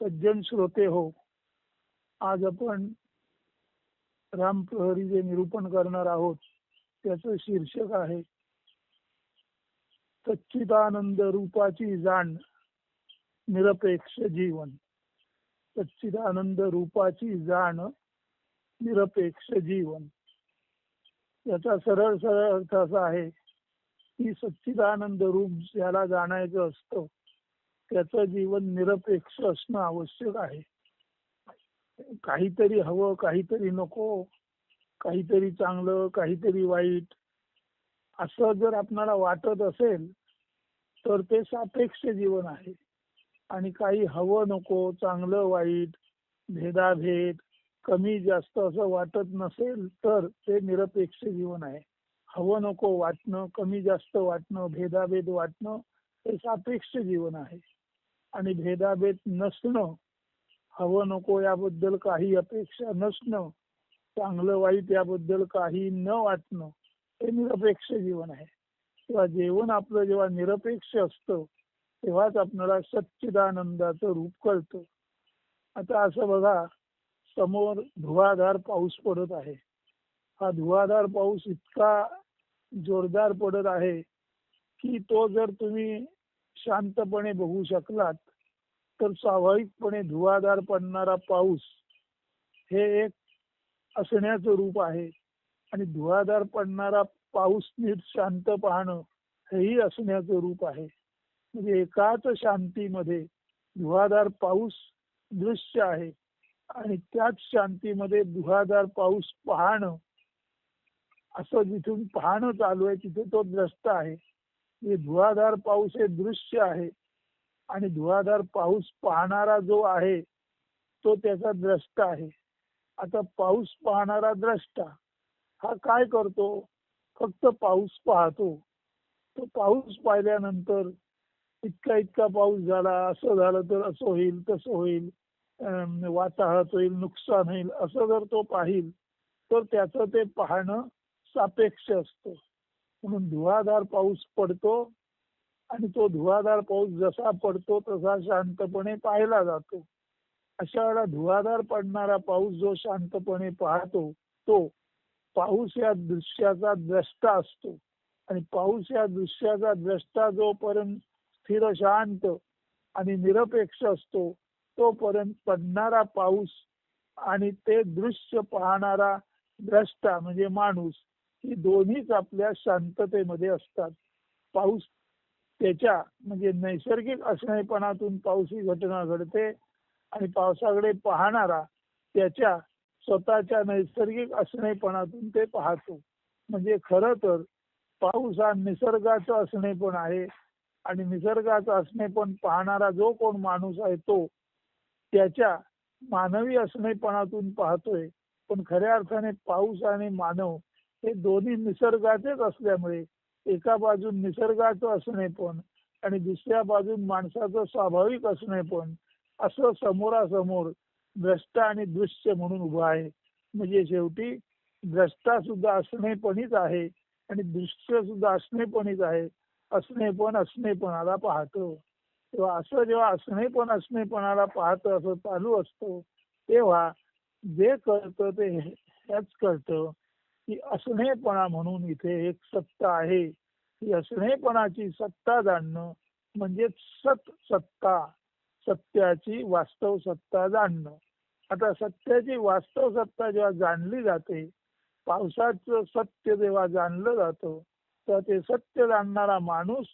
सज्जन श्रोते हो. आज आपण राम प्रहरी जे निरूपण करणार आहोत त्याचं शीर्षक आहे सच्चिदानंद रूपाची जाण निरपेक्ष जीवन. सच्चिदानंद रूपाची जाण निरपेक्ष जीवन. याचा सरळ सरळ अर्थ असा आहे की सच्चिदानंद रूप ज्याला जाणायचं असतं त्याचं जीवन निरपेक्ष असणं आवश्यक आहे. काहीतरी हवं काहीतरी नको काहीतरी चांगलं काहीतरी वाईट असं जर आपणाला वाटत असेल तर ते सापेक्ष जीवन आहे. आणि काही हवं नको चांगलं वाईट भेदाभेद कमी जास्त असं वाटत नसेल तर ते निरपेक्ष जीवन आहे. हवं नको वाटणं कमी जास्त वाटणं भेदाभेद वाटणं हे सापेक्ष जीवन आहे. आणि भेदाभेद नसणं हवं नको याबद्दल काही अपेक्षा नसणं चांगलं वाईट याबद्दल काही न वाटणं हे निरपेक्ष जीवन आहे. तेव्हा जेवण आपलं जेव्हा निरपेक्ष असतं तेव्हाच आपल्याला सच्चिदानंदाचं रूप कळतं. आता असं बघा समोर धुवाधार पाऊस पडत आहे. हा धुवाधार पाऊस इतका जोरदार पडत आहे की तो जर तुम्ही शांतपणे बघू शकलात तर स्वाभाविकपणे धुवाधार पडणारा पाऊस हे एक असण्याचं रूप आहे. आणि धुवाधार पडणारा पाऊस नीट शांत पाहणं हेही असण्याचं रूप आहे. म्हणजे एकाच शांतीमध्ये धुवाधार पाऊस दृश्य आहे. आणि त्याच शांतीमध्ये धुवाधार पाऊस पाहणं असं जिथून पाहणं चालू आहे तिथे तो द्रष्ट आहे. म्हणजे धुवाधार पाऊस हे दृश्य आहे. आणि धुवाधार पाऊस पाहणारा जो आहे तो त्याचा द्रष्टा आहे. आता पाऊस पाहणारा द्रष्टा हा काय करतो? फक्त पाऊस पाहतो. तो पाऊस पाहिल्यानंतर इतका इतका पाऊस झाला असं झालं तर असं होईल तसं होईल वाताहत होईल नुकसान होईल असं जर तो पाहिल तर त्याचं ते पाहणं सापेक्ष असतं. म्हणून धुवाधार पाऊस पडतो आणि तो धुवाधार पाऊस जसा पडतो तसा शांतपणे पाहिला जातो. अशा वेळेला धुवाधार पडणारा पाऊस जो शांतपणे पाहतो तो पाऊस या दृश्याचा द्रष्टा असतो. आणि पाऊस या दृश्याचा द्रष्टा जोपर्यंत स्थिर शांत आणि निरपेक्ष असतो तोपर्यंत पडणारा पाऊस आणि ते दृश्य पाहणारा द्रष्टा म्हणजे माणूस ही दोन्हीच आपल्या शांततेमध्ये असतात. पाऊस त्याच्या म्हणजे नैसर्गिक असणेपणातून पाऊस ही घटना घडते आणि पावसाकडे पाहणारा त्याच्या स्वतःच्या नैसर्गिक असणेपणातून ते पाहतो. म्हणजे खर तर पाऊस हा निसर्गाचं असणेपण आहे आणि निसर्गाचं असणेपण पाहणारा जो कोण माणूस आहे तो त्याच्या मानवी असणेपणातून पाहतोय. पण खऱ्या अर्थाने पाऊस आणि मानव हे दोन्ही निसर्गाचेच असल्यामुळे एका बाजून निसर्गाचं असणे पण आणि दुसऱ्या बाजून माणसाचं स्वाभाविक असणे पण असं समोरासमोर द्रष्टा आणि दृश्य म्हणून उभं आहे. म्हणजे शेवटी द्रष्टा सुद्धा असणे पणीच आहे आणि दृश्य सुद्धा असणे पणीच आहे. असणे पण असणेपणाला पाहतो. तेव्हा असं जेव्हा असणे पण असणेपणाला पाहतं असं चालू असतो तेव्हा जे कळतं ते हेच कळतं. की असणेपणा म्हणून इथे एक सत्ता आहे. ही असणेपणाची सत्ता जाणणं म्हणजे सत सत्ता सत्याची वास्तव सत्ता जाणणं. आता सत्याची वास्तव सत्ता जेव्हा जाणली जाते पावसाचं सत्य जेव्हा जाणलं जातं तर ते सत्य जाणणारा माणूस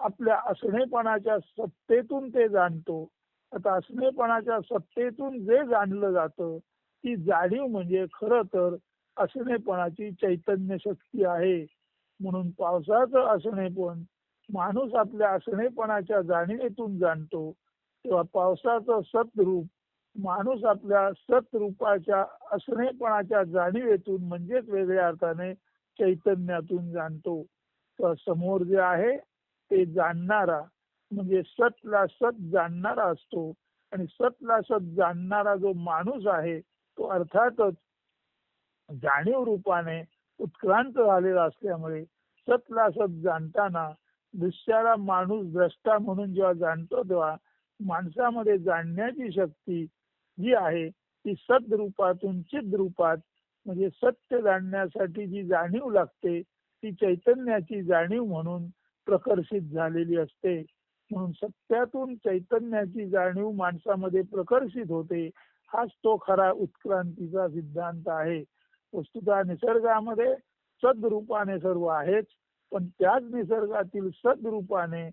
आपल्या असणेपणाच्या सत्तेतून ते जाणतो. आता असणेपणाच्या सत्तेतून जे जाणलं जातं ती जाणीव म्हणजे खरं तर असणेपणाची चैतन्य शक्ती आहे म्हणून पावसाचं असणेपण माणूस आपल्या असणेपणाच्या जाणीवेतून जाणतो. तेव्हा पावसाचं सतरूप माणूस आपल्या सतरूपाच्या असणेपणाच्या जाणीवेतून म्हणजेच वेगळ्या अर्थाने चैतन्यातून जाणतो. तर समोर जे आहे ते जाणणारा म्हणजे सतला सत जाणणारा असतो. आणि सतला सत जाणणारा जो माणूस आहे तो अर्थातच जाणीव रूपाने उत्क्रांत झालेला असल्यामुळे सतला सत जाणताना दृश्याला माणूस द्रष्टा म्हणून जेव्हा जाणतो तेव्हा माणसामध्ये जाणण्याची शक्ती जी आहे ती सद्रूपातून चिद रूपात म्हणजे सत्य जाणण्यासाठी जी जाणीव लागते ती चैतन्याची जाणीव म्हणून प्रकर्षित झालेली असते. म्हणून सत्यातून चैतन्याची जाणीव माणसामध्ये प्रकर्षित होते हाच तो खरा उत्क्रांतीचा सिद्धांत आहे. वस्तुतः निसर्गामध्ये सद्रूपाने सर्व आहेच पण त्याच निसर्गातील सद्रूपाने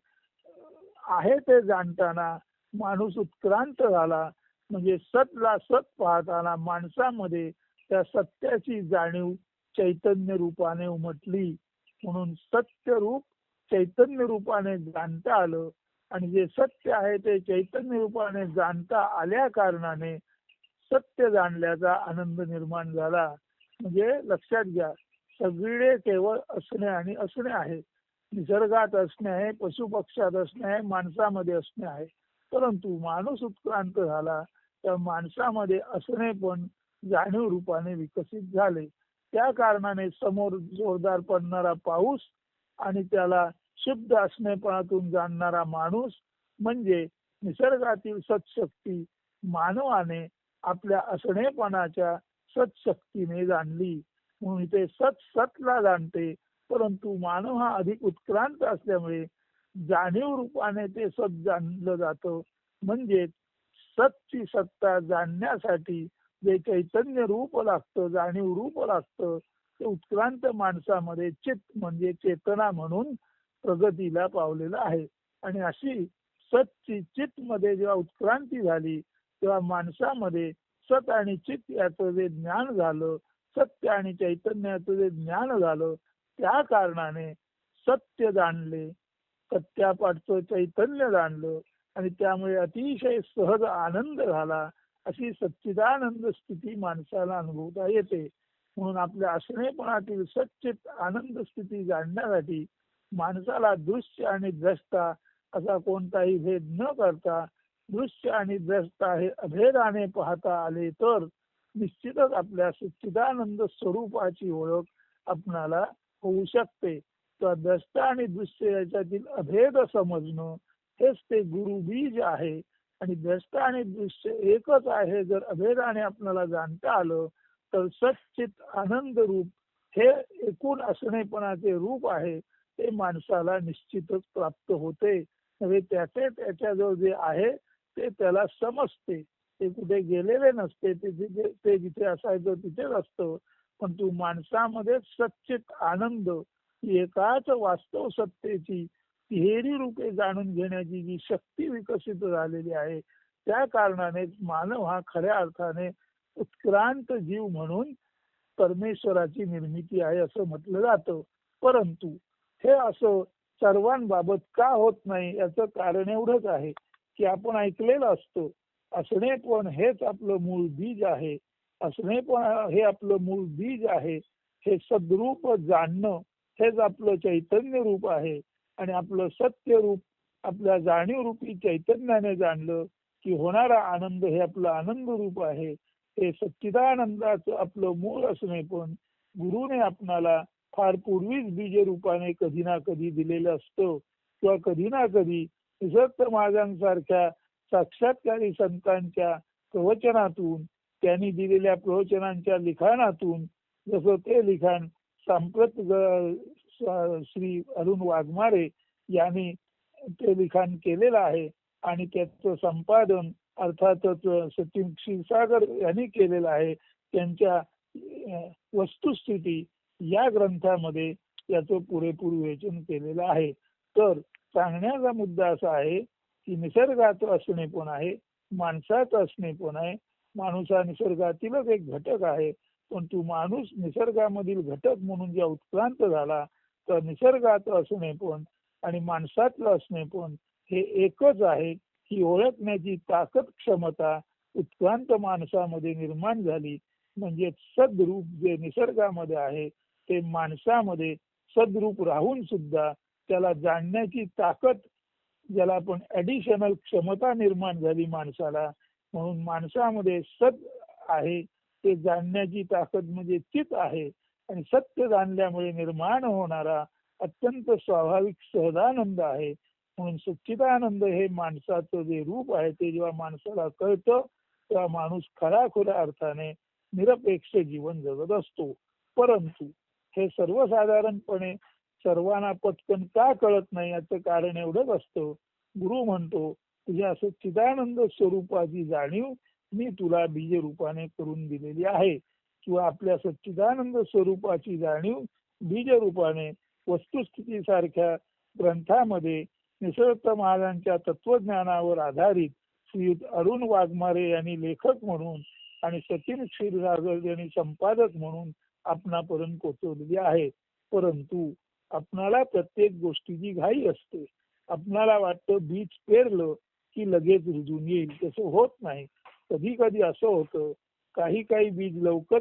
आहे ते जाणताना माणूस उत्क्रांत झाला. म्हणजे सतला सत पाहताना माणसामध्ये त्या सत्याची जाणीव चैतन्य रूपाने उमटली. म्हणून सत्य रूप चैतन्य रूपाने जाणता आलं. आणि जे सत्य आहे ते चैतन्य रूपाने जाणता आल्या कारणाने सत्य जाणल्याचा आनंद निर्माण झाला. म्हणजे लक्षात घ्या सगळे केवळ असणे आणि असणे आहे. निसर्गात असणे आहे पशुपक्षात असणे आहे माणसामध्ये असणे आहे. परंतु माणूस उत्क्रांत झाला तर माणसामध्ये असणे पण जाणीव रूपाने विकसित झाले. त्या कारणाने समोर जोरदार पडणारा पाऊस आणि त्याला शुद्ध असणेपणातून जाणणारा माणूस म्हणजे निसर्गातील सत्शक्ती मानवाने आपल्या असणेपणाच्या सत्शक्तीने जाणली. म्हणून इथे सत सतला जाणते. परंतु मानव हा अधिक उत्क्रांत असल्यामुळे जाणीव रूपाने ते सत जाणलं जातं. म्हणजे सतची सत्ता जाणण्यासाठी जे चैतन्य रूप लागतं जाणीव रूप लागतं ते उत्क्रांत माणसामध्ये चित म्हणजे चेतना म्हणून प्रगतीला पावलेलं आहे. आणि अशी सतची चित मध्ये जेव्हा उत्क्रांती झाली तेव्हा माणसामध्ये सत आणि चित्त याचं जे ज्ञान झालं सत्य आणि चैतन्याचं जे ज्ञान झालं त्या कारणाने सत्य जाणले सत्यापाठचं चैतन्य जाणलं आणि त्यामुळे अतिशय सहज आनंद झाला अशी सच्चिदानंद स्थिती माणसाला अनुभवता येते. म्हणून आपल्या असणेपणातील सच्चित आनंद स्थिती जाणण्यासाठी माणसाला दृश्य आणि द्रष्टा असा कोणताही भेद न करता दृश्य आणि द्रष्टा हे अभेदाने पाहता आले तर निश्चितच आपल्या सच्चिदानंद स्वरूपाची ओळख आपणाला होऊ शकते. तर द्रष्टा आणि दृश्य याच्यातील अभेद समजणं हेच ते गुरु बीज आहे. आणि द्रष्टा आणि दृश्य एकच आहे. जर अभेदाने आपल्याला जाणता आलं तर सच्चित आनंद रूप हे एकूण असणेपणाचे रूप आहे. ते माणसाला निश्चितच प्राप्त होते. त्याचे त्याच्याजवळ जे आहे ते त्याला समजते. ते कुठे गेलेले नसते. ते जिथे ते जिथे असायचं तिथेच असतं. पण तू माणसामध्ये सच्चित आनंद एकाच वास्तव सत्तेची तिहेरी रूपे जाणून घेण्याची जी शक्ती विकसित झालेली आहे त्या कारणाने मानव हा खऱ्या अर्थाने उत्क्रांत जीव म्हणून परमेश्वराची निर्मिती आहे असं म्हटलं जातं. परंतु हे असं सर्वांबाबत का होत नाही याचं कारण एवढंच आहे. की आपण ऐकलेलं असतो. असणे पण हेच आपलं मूळ बीज आहे. असणे पण हे आपलं मूळ बीज आहे. हे सद्रूप जाणणं हेच आपलं चैतन्य रूप आहे. आणि आपलं सत्य रूप आपल्या जाणीव रूपी चैतन्याने जाणलं की होणारा आनंद हे आपलं आनंद रूप आहे. हे सच्चिदानंदाचं आपलं मूळ असणे पण गुरुने आपणाला फार पूर्वीच बीज रूपाने कधी ना कधी दिलेलं असतं. किंवा कधी ना कधी निसक्त महाराजांसारख्या साक्षात्कारी संतांच्या प्रवचनातून त्यांनी दिलेल्या प्रवचनांच्या लिखाणातून जसं ते लिखाण सांप्रत श्री अरुण वाघमारे यांनी ते लिखाण केलेलं आहे आणि त्याचं संपादन अर्थातच सचिन क्षीरसागर यांनी केलेलं आहे. त्यांच्या वस्तुस्थिती या ग्रंथामध्ये याचं पुरेपूर विवेचन केलेलं आहे. तर सांगण्याचा मुद्दा असा आहे की निसर्गात असणे पण आहे माणसात असणे पण आहे. माणूस हा निसर्गातीलच एक घटक आहे. पण तू माणूस निसर्गामधील घटक म्हणून जेव्हा उत्क्रांत झाला तर निसर्गात असणे पण आणि माणसातलं असणे पण हे एकच आहे. ही ओळखण्याची ताकद क्षमता उत्क्रांत माणसामध्ये निर्माण झाली. म्हणजे सद्रूप जे निसर्गामध्ये आहे ते माणसामध्ये सद्रूप राहून सुद्धा त्याला जाणण्याची ताकद ज्याला आपण ऍडिशनल क्षमता निर्माण झाली माणसाला म्हणून माणसामध्ये सत आहे ते जाणण्याची ताकद म्हणजे चित आहे. आणि सत्य जाणल्यामुळे निर्माण होणारा अत्यंत स्वाभाविक सहजानंद आहे. म्हणून सच्चिदानंद हे माणसाचं जे रूप आहे ते जेव्हा माणसाला कळतं तेव्हा माणूस खऱ्या अर्थाने निरपेक्ष जीवन जगत असतो. परंतु हे सर्वसाधारणपणे सर्वांना पटकन का कळत नाही याचं कारण एवढंच असतं. गुरु म्हणतो तुझ्या सच्चिदानंद स्वरूपाची जाणीव मी तुला बीज रूपाने करून दिलेली आहे. किंवा आपल्या सच्चिदानंद स्वरूपाची जाणीव बीज रूपाने वस्तुस्थिती सारख्या ग्रंथामध्ये निसर्ग महाराजांच्या तत्वज्ञानावर आधारित श्री अरुण वाघमारे यांनी लेखक म्हणून आणि सचिन क्षीरसागर यांनी संपादक म्हणून आपणापर्यंत पोचवलेली आहे. परंतु आपणाला प्रत्येक गोष्टीची घाई असते. आपणाला वाटतं बीज पेरलं की लगेच रुजून येईल. तसं होत नाही. कधी कधी असं होतं काही काही बीज लवकर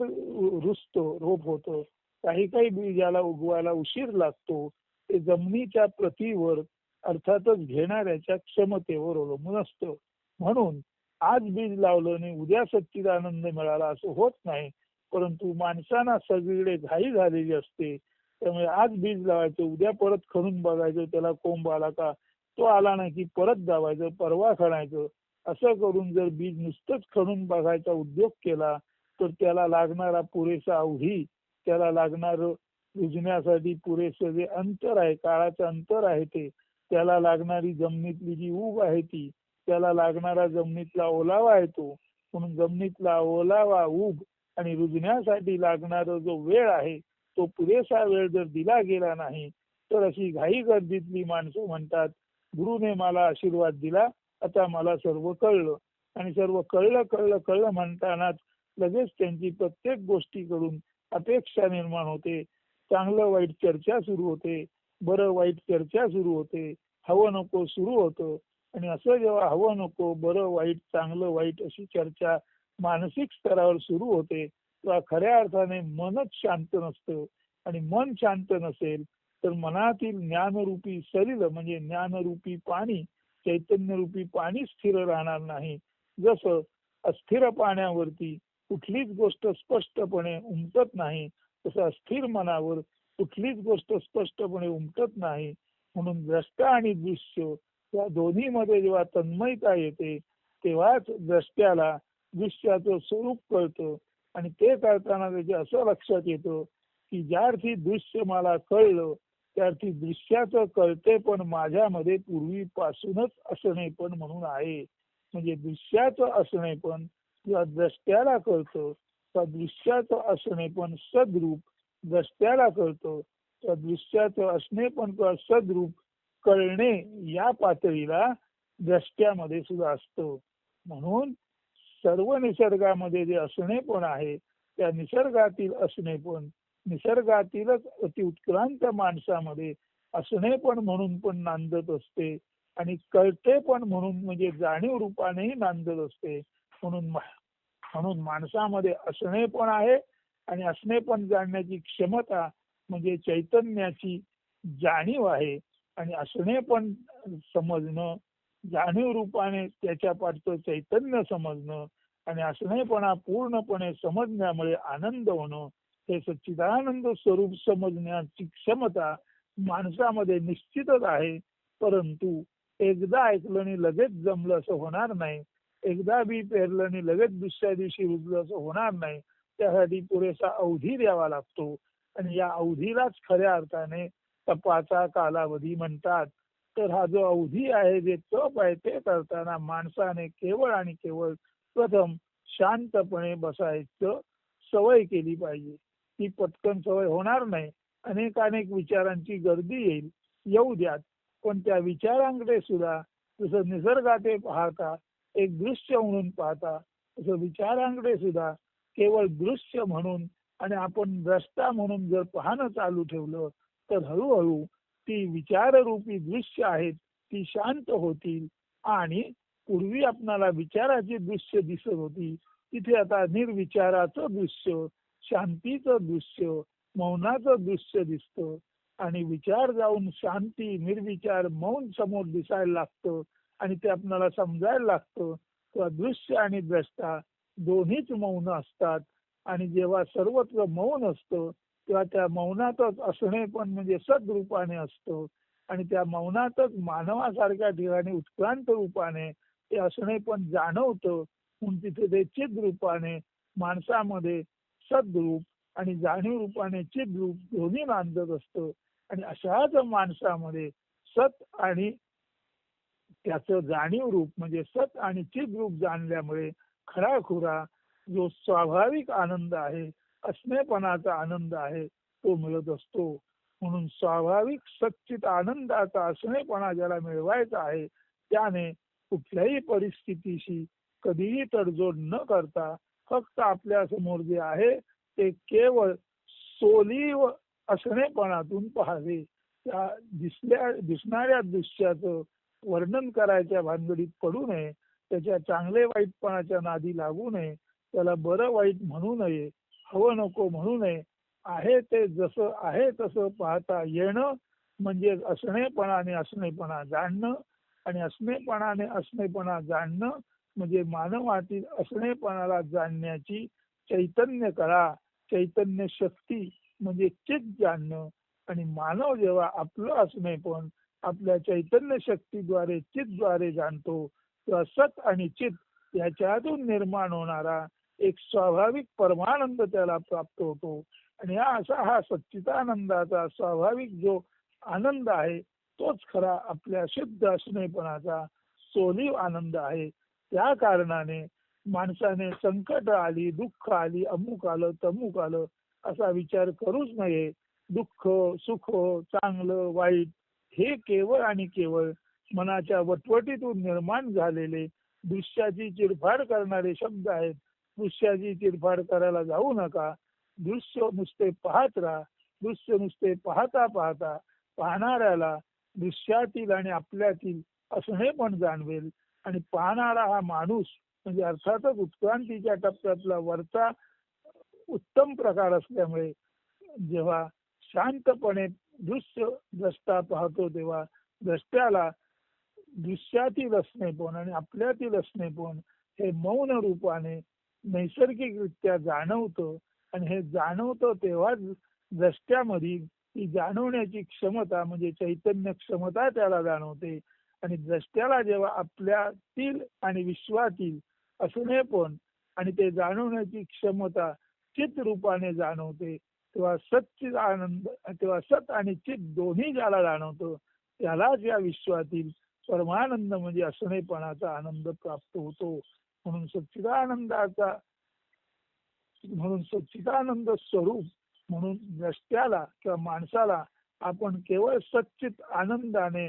रुजतो रोप होतं. काही काही बीजाला उगवायला उशीर लागतो. ते जमिनीच्या प्रतीवर अर्थातच घेणाऱ्याच्या क्षमतेवर अवलंबून असतं. म्हणून आज बीज लावलं आणि उद्या सच्चिदानंद मिळाला असं होत नाही. परंतु माणसांना सगळीकडे घाई झालेली असते. त्यामुळे आज बीज लावायचं उद्या परत खणून बघायचं त्याला कोंब आला का तो आला नाही की परत जावायचं परवा खणायचं. असं करून जर बीज नुसतंच खणून बघायचा उद्योग केला तर त्याला लागणारा पुरेसा अवधी त्याला लागणार रुजण्यासाठी पुरेसं जे अंतर आहे काळाचं अंतर आहे ते त्याला लागणारी जमिनीतली जी ऊब आहे ती त्याला लागणारा जमिनीतला ओलावा आहे तो म्हणून जमिनीतला ओलावा ऊब आणि रुजण्यासाठी लागणारा जो वेळ आहे तो पुरेसा वेळ जर दिला गेला नाही तर अशी घाई गर्दीतली माणसं म्हणतात गुरुने मला आशीर्वाद दिला आता मला सर्व कळलं. आणि सर्व कळलं कळलं कळलं म्हणतानाच लगेच त्यांची प्रत्येक गोष्टीकडून अपेक्षा निर्माण होते. चांगलं वाईट चर्चा सुरू होते बरं वाईट चर्चा सुरू होते हवं नको सुरू होतं. आणि असं जेव्हा हवं नको बरं वाईट चांगलं वाईट अशी चर्चा मानसिक स्तरावर सुरू होते खऱ्या अर्थाने मनच शांत नसतं आणि मन शांत नसेल तर मनातील ज्ञानरूपी शरीर म्हणजे ज्ञानरूपी पाणी चैतन्यरूपी पाणी स्थिर राहणार नाही. जसं अस्थिर पाण्यावरती कुठलीच गोष्ट स्पष्टपणे उमटत नाही तसं अस्थिर मनावर कुठलीच गोष्ट स्पष्टपणे उमटत नाही. म्हणून द्रष्टा आणि दृश्य या दोन्ही मध्ये जेव्हा तन्मयता येते तेव्हाच द्रष्ट्याला दृश्याचं स्वरूप कळतं. आणि ते करताना त्याचे असं लक्षात येतं की ज्या अर्थी दृश्य मला कळलं त्या अर्थी दृश्याचं कळते पण माझ्यामध्ये पूर्वीपासूनच असणे पण म्हणून आहे. म्हणजे दृश्याचं असणे पण किंवा द्रष्ट्याला कळतं त्या दृश्याचं असणे पण सद्रूप. द्रष्ट्याला कळतं त्या दृश्याचं असणे पण किंवा सद्रूप कळणे या पातळीला द्रष्ट्यामध्ये सुद्धा असतं. म्हणून सर्व निसर्गामध्ये जे असणे पण आहे त्या निसर्गातील असणे पण निसर्गातीलच अति उत्क्रांत माणसामध्ये असणे पण म्हणून पण नांदत असते आणि कळते पण म्हणून म्हणजे जाणीव रूपानेही नांदत असते. म्हणून म्हणून माणसामध्ये असणे पण आहे आणि असणे पण जाणण्याची क्षमता म्हणजे चैतन्याची जाणीव आहे आणि असणे पण समजणं जाणीव रूपाने त्याच्या पाठचं चैतन्य समजणं आणि असणेपणा पूर्णपणे समजण्यामुळे आनंद होणं हे सच्चिदानंद स्वरूप समजण्याची क्षमता माणसामध्ये निश्चितच आहे. परंतु एकदा ऐकलं आणि लगेच जमलं असं होणार नाही. एकदा बी पेरलं आणि लगेच दुसऱ्या दिवशी रुजलं असं होणार नाही. त्यासाठी पुरेसा अवधी द्यावा लागतो. आणि या अवधीलाच खऱ्या अर्थाने तपाचा कालावधी म्हणतात. तर हा जो अवधी आहे जे तप आहे ते करताना माणसाने केवळ आणि केवळ प्रथम शांतपणे बसायचं सवय केली पाहिजे. ती पटकन सवय होणार नाही. अनेक अनेक विचारांची गर्दी येईल. येऊ द्यात. पण त्या विचारांकडे सुद्धा जसं निसर्गाते पाहता एक दृश्य म्हणून पाहता तसं विचारांकडे सुद्धा केवळ दृश्य म्हणून आणि आपण द्रष्टा म्हणून जर पाहणं चालू ठेवलं तर हळूहळू ती विचाररूपी दृश्य आहेत ती शांत होतील आणि पूर्वी आपणाला विचाराची दृश्य दिसत होती तिथे आता निर्विचाराचं दृश्य शांतीचं दृश्य मौनाचं दृश्य दिसतं आणि विचार जाऊन शांती निर्विचार मौन समोर दिसायला लागतं आणि ते आपणाला समजायला लागतं. किंवा दृश्य आणि द्रष्टा दोन्हीच मौन असतात आणि जेव्हा सर्वत्र मौन असतं किंवा त्या मौनातच असणे पण म्हणजे सद्रूपाने असतं. आणि त्या मौनातच मानवासारख्या ठिकाणी उत्क्रांत रूपाने ते असणे पण जाणवतं. म्हणून तिथे ते चिद रूपाने माणसामध्ये सद्रूप आणि जाणीव रूपाने चिद रूप दोन्ही नांदत असतं. आणि अशाच माणसामध्ये सत आणि त्याचं जाणीव रूप म्हणजे सत आणि चिद रूप जाणल्यामुळे खराखुरा जो स्वाभाविक आनंद आहे अस्मयपणाचा आनंद आहे तो मिळत असतो. म्हणून स्वाभाविक सच्चित आनंदाचा अस्मयपणा ज्याला मिळवायचा आहे त्याने कुठल्याही परिस्थितीशी कधीही तडजोड न करता फक्त आपल्यासमोर जे आहे ते केवळ सोलीव असणेपणातून पाहावे. त्या दिसल्या दिसणाऱ्या दृश्याचं वर्णन करायच्या भानगडीत पडू नये त्याच्या चांगले वाईटपणाच्या नादी लागू नये त्याला बरं वाईट म्हणू नये हवं नको म्हणू नये. आहे ते जसं आहे तसं पाहता येणं म्हणजे असणेपणाने असणेपणा जाणणं आणि असणेपणाने असणेपणा जाणणं म्हणजे मानवातील असणेपणाला जाणण्याची चैतन्य कळा चैतन्य शक्ती म्हणजे चित जाणणं आणि मानव जेव्हा आपलं असणेपण आपल्या चैतन्य शक्तीद्वारे चितद्वारे जाणतो तेव्हा सत आणि चित याच्यातून निर्माण होणारा एक स्वाभाविक परमानंद त्याला प्राप्त होतो. आणि हा असा हा सच्चिदानंदाचा स्वाभाविक जो आनंद आहे तोच खरा आपल्या शुद्ध असणेपणाचा सोलीव आनंद आहे. त्या कारणाने माणसाने संकट आली दुःख आली अमुक आलं तमुक आलं असा विचार करूच नये. दुःख सुख चांगलं वाईट हे केवळ आणि केवळ मनाच्या वटवटीतून निर्माण झालेले दृश्याची चिरफाड करणारे शब्द आहेत. दृश्याची चिरफाड करायला जाऊ नका. दृश्य नुसते पाहत राहा. दृश्य नुसते पाहता पाहता पाहणाऱ्याला दृश्यातील आणि आपल्यातील असणे पण जाणवेल. आणि पाहणारा हा माणूस म्हणजे अर्थातच उत्क्रांतीच्या टप्प्यातला वरचा उत्तम प्रकार असल्यामुळे जेव्हा शांतपणे दृश्य द्रष्टा पाहतो तेव्हा द्रष्ट्याला दृश्यातील असणे पण आणि आपल्यातील असणे पण हे मौन रूपाने नैसर्गिकरित्या जाणवतं आणि हे जाणवतं तेव्हाच द्रष्ट्यामध्ये ती जाणवण्याची क्षमता म्हणजे चैतन्य क्षमता त्याला जाणवते. आणि द्रष्ट्याला जेव्हा आपल्यातील आणि विश्वातील असणे पण आणि ते जाणवण्याची क्षमता चित रूपाने जाणवते तेव्हा सच्चित आनंद तेव्हा सत आणि चित दोन्ही ज्याला जाणवतं त्यालाच या विश्वातील परमानंद म्हणजे असणेपणाचा आनंद प्राप्त होतो. म्हणून सच्चिदानंदाचा म्हणून सच्चिदानंद स्वरूप म्हणून रस्त्याला किंवा माणसाला आपण केवळ सच्चित आनंदाने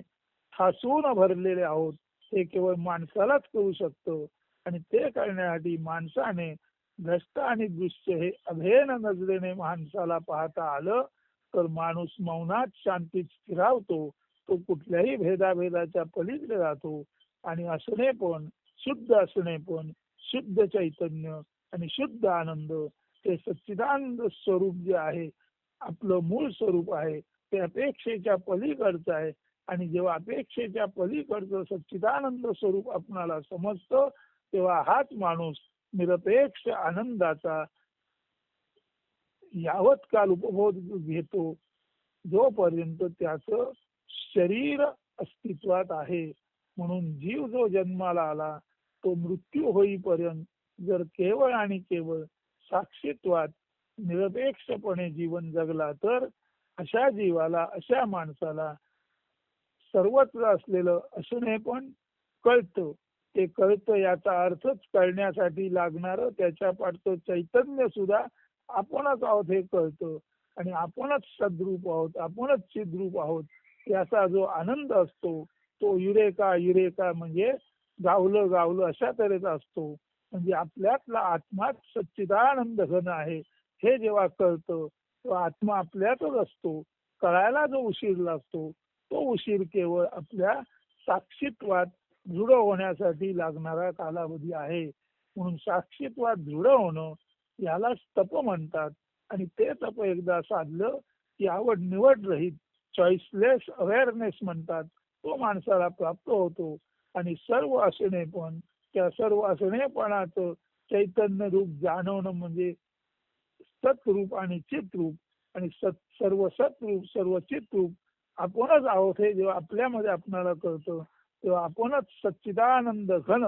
ठासून भरलेले आहोत हे केवळ माणसालाच करू शकतो. आणि ते करण्यासाठी माणसाने भ्रष्ट आणि दृश्य हे अभेन नजरेने माणसाला पाहता आलं तर माणूस मौनात शांतीत स्थिरावतो तो कुठल्याही भेदाभेदाच्या पलीकडे जातो आणि असणे पण शुद्ध असणे पण शुद्ध चैतन्य आणि शुद्ध आनंद. ते सच्चिदानंद स्वरूप जे आहे आपलं मूळ स्वरूप आहे ते अपेक्षेच्या पलीकडचं आहे. आणि जेव्हा अपेक्षेच्या पलीकडचं सच्चिदानंद स्वरूप आपणाला समजतं तेव्हा हाच माणूस निरपेक्ष आनंदाचा यावत काल उपभोग घेतो जोपर्यंत त्याच शरीर अस्तित्वात आहे. म्हणून जीव जो जन्माला आला तो मृत्यू होईपर्यंत जर केवळ आणि केवळ साक्षीत्वात निरपेक्षपणे जीवन जगला तर अशा जीवाला अशा माणसाला सर्वत्र असलेलं असणे पण कळतं. ते कळतं याचा अर्थच कळण्यासाठी लागणार त्याच्या पाठचं चैतन्य सुद्धा आपणच आहोत हे कळतं. आणि आपणच सद्रूप आहोत आपणच चिद्रूप आहोत याचा जो आनंद असतो तो युरेका युरेका म्हणजे गावलं गावलं अशा तऱ्हेचा असतो. म्हणजे आपल्यातला आत्माच सच्चिदानंद घन आहे. हे जेव्हा कळतं तेव्हा आत्मा आपल्यातच असतो. कळायला जो उशीर लागतो तो उशीर केवळ आपल्या साक्षीत्वात दृढ होण्यासाठी लागणारा कालावधी आहे. म्हणून साक्षीत्वात दृढ होणं यालाच तप म्हणतात. आणि ते तप एकदा साधलं की आवड निवड रहित चॉईसलेस अवेअरनेस म्हणतात. तो माणसाला प्राप्त होतो. आणि सर्व असणेपण त्या सर्व असणेपणाचं चैतन्य रूप जाणवणं म्हणजे सतरूप आणि चितरूप. आणि सत सर्व सतरूप सर्व चितरूप आपणच आहोत हे जेव्हा आपल्यामध्ये आपणाला कळतं तेव्हा आपणच सच्चिदानंद घन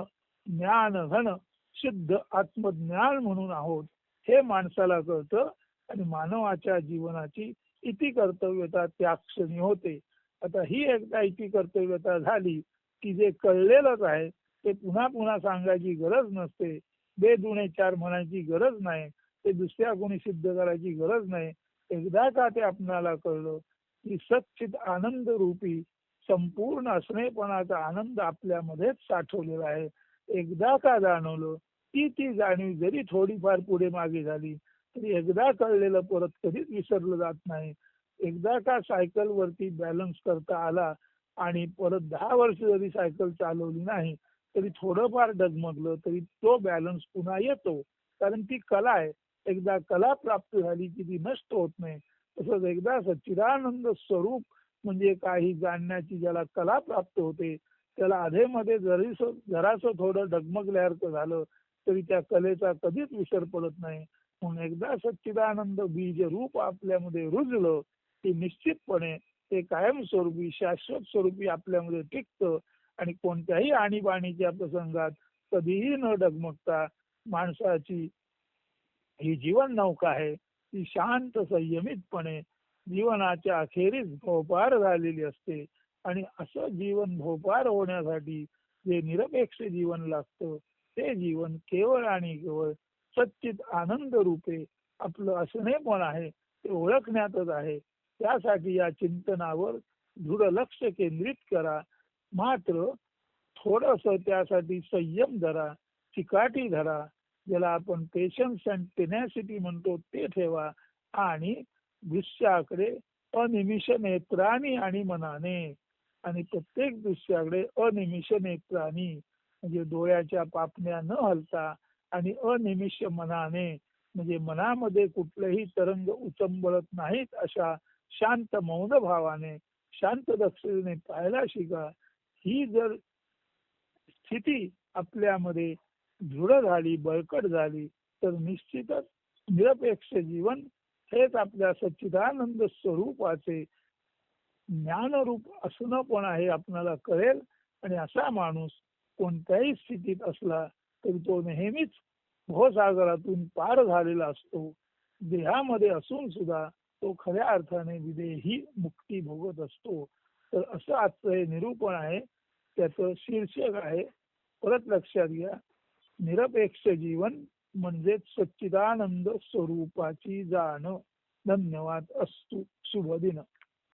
ज्ञान घन शुद्ध आत्मज्ञान म्हणून आहोत हे माणसाला कळतं आणि मानवाच्या जीवनाची इति कर्तव्यता त्या क्षणी होते. आता ही एकदा इति कर्तव्यता झाली की जे कळलेलंच आहे ते पुन्हा पुन्हा सांगायची गरज नसते. बेदुणे चार म्हणायची गरज नाही. ते दुसऱ्या कोणी सिद्ध करायची गरज नाही. एकदा का ते आपणाला कळलं की सच्चित आनंद रूपी संपूर्ण असणेपणाचा आनंद आपल्यामध्येच साठवलेला आहे. एकदा का जाणवलं? ती ती जाणीव जरी थोडीफार पुढे मागे झाली तरी एकदा कळलेलं परत कधीच विसरलं जात नाही. एकदा का सायकल वरती बॅलन्स करता आला आणि परत दहा वर्ष जरी सायकल चालवली नाही तरी थोडंफार डगमगलं तरी तो बॅलन्स पुन्हा येतो. कारण ती कला आहे. एकदा कला प्राप्त झाली की ती नष्ट होत नाही. तसंच एकदा सच्चिदानंद स्वरूप म्हणजे काही जाणण्याची ज्याला कला प्राप्त होते त्याला अधेमध्ये जरी जरासं थोडं डगमगल्यासारखं झालं तरी त्या कलेचा कधीच विसर पडत नाही. म्हणून एकदा सच्चिदानंद बीज रूप आपल्यामध्ये रुजलं की निश्चितपणे ते कायमस्वरूपी शाश्वत स्वरूपी आपल्यामध्ये टिकतं आणि कोणत्याही आणीबाणीच्या प्रसंगात कधीही न डगमगता माणसाची ही जीवन नौका आहे ती शांत संयमितपणे जीवनाच्या अखेरीस भोपार झालेली असते आणि असं जीवन भोपार होण्यासाठी जे निरपेक्ष जीवन लागतं ते जीवन केवळ आणि केवळ सच्चित आनंद रूपे आपलं असणे पण आहे ते ओळखण्यातच आहे. त्यासाठी या चिंतनावर दृढ लक्ष केंद्रित करा. मात्र थोडस त्यासाठी संयम धरा चिकाटी धरा. ज्याला आपण पेशन्स अँड टेनॅसिटी म्हणतो ते ठेवा आणि दृश्याकडे अनिमिष नेत्राने आणि मनाने आणि प्रत्येक दृश्याकडे अनिमिष नेत्रानी म्हणजे डोळ्याच्या पापण्या न हलता आणि अनिमिष मनाने म्हणजे मनामध्ये कुठलेही तरंग उचंबळत नाहीत अशा शांत मौन भावाने शांत दक्षिणेने पाहायला शिका. ही जर स्थिती आपल्यामध्ये दृढ झाली बळकट झाली तर निश्चितच निरपेक्ष जीवन हेच आपल्या सच्चिदानंद स्वरूपाचे ज्ञानरूप असणं पण आहे आपणाला कळेल. आणि असा माणूस कोणत्याही स्थितीत असला तरी तो नेहमीच भोसागरातून पार झालेला असतो. देहामध्ये असून सुद्धा तो खऱ्या अर्थाने विदेही मुक्ती भोगत असतो. तर असं आजचं हे निरूपण आहे. त्याचं शीर्षक आहे परत लक्षात घ्या निरपेक्ष जीवन म्हणजे सच्चिदानंद स्वरूपाची जाण. धन्यवाद. अस्तु. शुभ दिन.